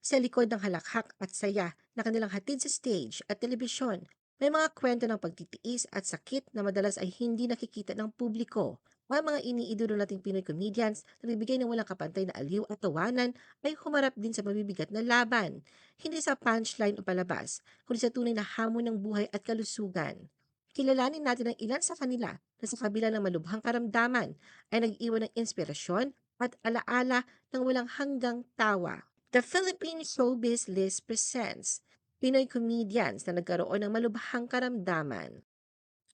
sa likod ng halakhak at saya na kanilang hatid sa stage at telebisyon. May mga kwento ng pagtitiis at sakit na madalas ay hindi nakikita ng publiko. Ang mga iniidolo nating Pinoy comedians na nagbibigay ng walang kapantay na aliw at tawanan ay humarap din sa mabibigat na laban. Hindi sa punchline o palabas, kundi sa tunay na hamon ng buhay at kalusugan. Kilalanin natin ang ilan sa kanila na sa kabila ng malubhang karamdaman ay nag-iwan ng inspirasyon at alaala ng walang hanggang tawa. The Philippine Showbiz List presents Pinoy comedians na nagkaroon ng malubhang karamdaman.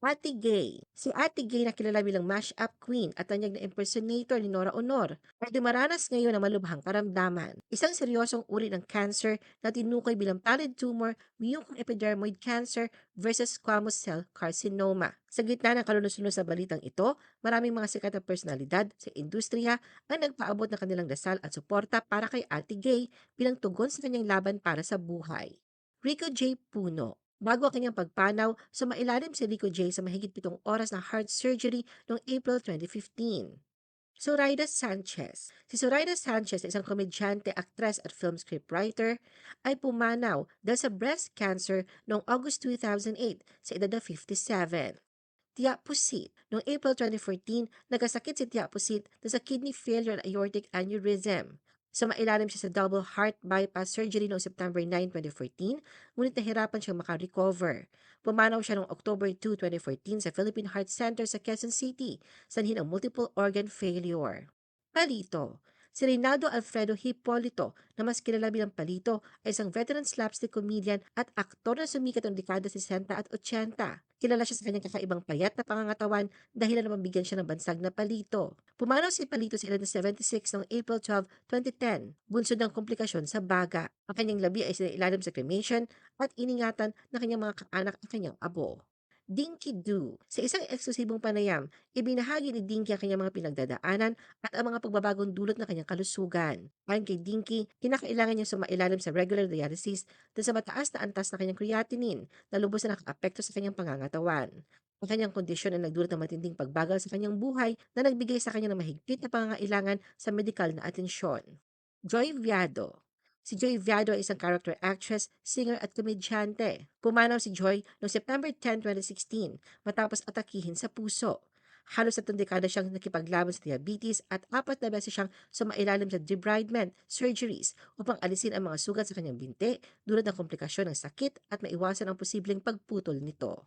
Ate Gay. Si Ate Gay na kilala bilang mashup queen at tanyag na impersonator ni Nora Honor ay dumaranas ngayon ng malubhang karamdaman. Isang seryosong uri ng cancer na tinukoy bilang pallid tumor, mucoepidermoid cancer versus squamous cell carcinoma. Sa gitna ng kalunos-lunos sa balitang ito, maraming mga sikat na personalidad sa industriya ang nagpaabot ng kanilang dasal at suporta para kay Ate Gay bilang tugon sa kanyang laban para sa buhay. Rico J. Puno Bago ang kanyang pagpanaw, sumailalim si Rico J sa mahigit pitong oras na heart surgery noong April 2015. Zoraida Sanchez. Si Zoraida Sanchez, isang komedyante, aktres at film scriptwriter, ay pumanaw dahil sa breast cancer noong August 2008 sa edad na 57. Tia Pusit. Noong April 2014, nagkasakit si Tia Pusit na sa kidney failure at aortic aneurysm. Sumailalim siya sa double heart bypass surgery noong September 9, 2014, ngunit nahirapan siyang makarecover. Pumanaw siya noong October 2, 2014 sa Philippine Heart Center sa Quezon City, sanhin ang multiple organ failure. Palito. Si Reynaldo Alfredo Hipolito, na mas kilala bilang Palito, ay isang veteran slapstick comedian at aktor na sumikat noong dekada 60 at 80. Kilala siya sa kanyang kakaibang payat na pangangatawan dahil na mabigyan siya ng bansag na palito. Pumanaw si Palito sa edad na 76 noong April 12, 2010, bunsod ng komplikasyon sa baga. Ang kanyang labi ay sinailalim sa cremation at iningatan ng kanyang mga kaanak at kanyang abo. Dinky Doo. Sa isang eksklusibong panayam, ibinahagi ni Dinky ang kanyang mga pinagdadaanan at ang mga pagbabagong dulot ng kanyang kalusugan. Ayon kay Dinky, kinakailangan niya sumailalim sa regular dialysis dahil sa mataas na antas na kanyang creatinine na lubos na nakaapekto sa kanyang pangangatawan. Ang kanyang kondisyon ay nagdulot ng matinding pagbagal sa kanyang buhay na nagbigay sa kanya ng mahigpit na pangangailangan sa medikal na atensyon. Joy Viado Si Joy Viado ay isang character actress, singer at komedyante. Pumanaw si Joy noong September 10, 2016 matapos atakihin sa puso. Halos sa dekada siyang nakipaglaban sa diabetes at apat na beses siyang sumailalim sa debridement surgeries upang alisin ang mga sugat sa kanyang binti dulot ng komplikasyon ng sakit at maiwasan ang posibleng pagputol nito.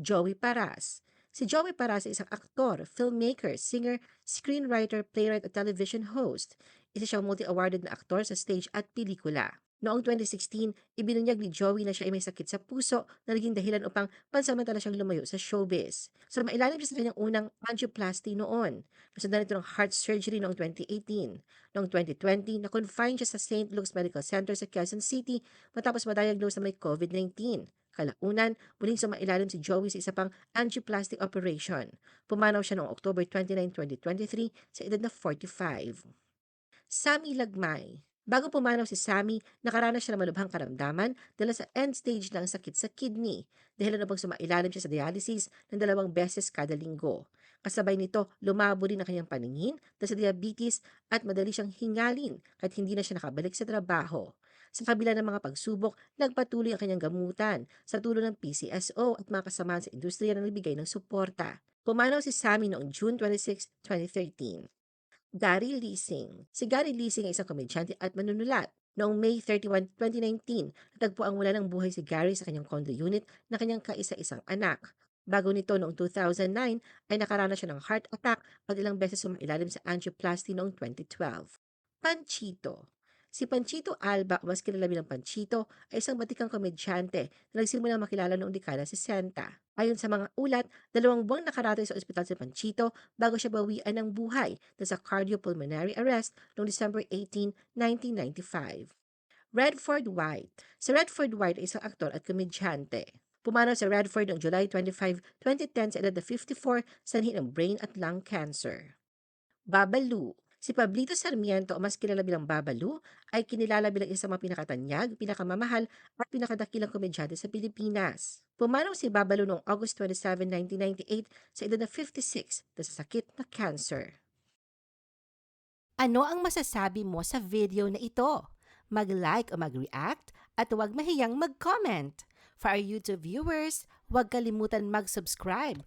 Joey Paras Si Joey Paras ay isang aktor, filmmaker, singer, screenwriter, playwright at television host. Isa siyang multi-awarded na aktor sa stage at pelikula. Noong 2016, ibinunyag ni Joey na siya ay may sakit sa puso na naging dahilan upang pansamantala siyang lumayo sa showbiz. So mailalim siya sa kanyang unang angioplasty noon. Nasundan ito ng heart surgery noong 2018. Noong 2020, na-confine siya sa St. Luke's Medical Center sa Quezon City matapos ma-diagnose na may COVID-19. Kalaunan, muling sumailalim si Joey sa isa pang angioplasty operation. Pumanaw siya noong October 29, 2023 sa edad na 45. Sammy Lagmay Bago pumanaw si Sammy, nakaranas siya ng malubhang karamdaman dahil sa end stage ng sakit sa kidney dahil na bang sumailalim siya sa dialysis ng dalawang beses kada linggo. Kasabay nito, lumabo rin ang kanyang paningin dahil sa diabetes at madali siyang hingalin kahit hindi na siya nakabalik sa trabaho. Sa kabila ng mga pagsubok, nagpatuloy ang kanyang gamutan sa tulong ng PCSO at mga kasamahan sa industriya na nagbigay ng suporta. Pumanaw si Sammy noong June 26, 2013. Gary Leasing. Si Gary Leasing ay isang komedyante at manunulat. Noong May 31, 2019, natagpo ang wala ng buhay si Gary sa kanyang condo unit na kanyang kaisa-isang anak. Bago nito noong 2009 ay nakaranas siya ng heart attack at ilang beses sumailalim sa angioplasty noong 2012. Panchito. Si Panchito Alba, o mas kilala bilang Panchito, ay isang batikang komedyante na nagsimulang makilala noong dekada 60. Ayon sa mga ulat, dalawang buwang nakaratay sa ospital si Panchito bago siya bawian ng buhay na sa cardiopulmonary arrest noong December 18, 1995. Redford White Si Redford White ay isang aktor at komedyante. Pumanaw sa Redford noong July 25, 2010 sa edad na 54 sanhi ng brain at lung cancer. Babalu Si Pablito Sarmiento o mas kilala bilang Babalu ay kinilala bilang isa sa mga pinakatanyag, pinakamamahal at pinakadakilang komedyante sa Pilipinas. Pumanaw si Babalu noong August 27, 1998 sa edad na 56 dahil sa sakit na cancer. Ano ang masasabi mo sa video na ito? mag-like o mag-react, at huwag mahiyang mag-comment. For our YouTube viewers, huwag kalimutan mag-subscribe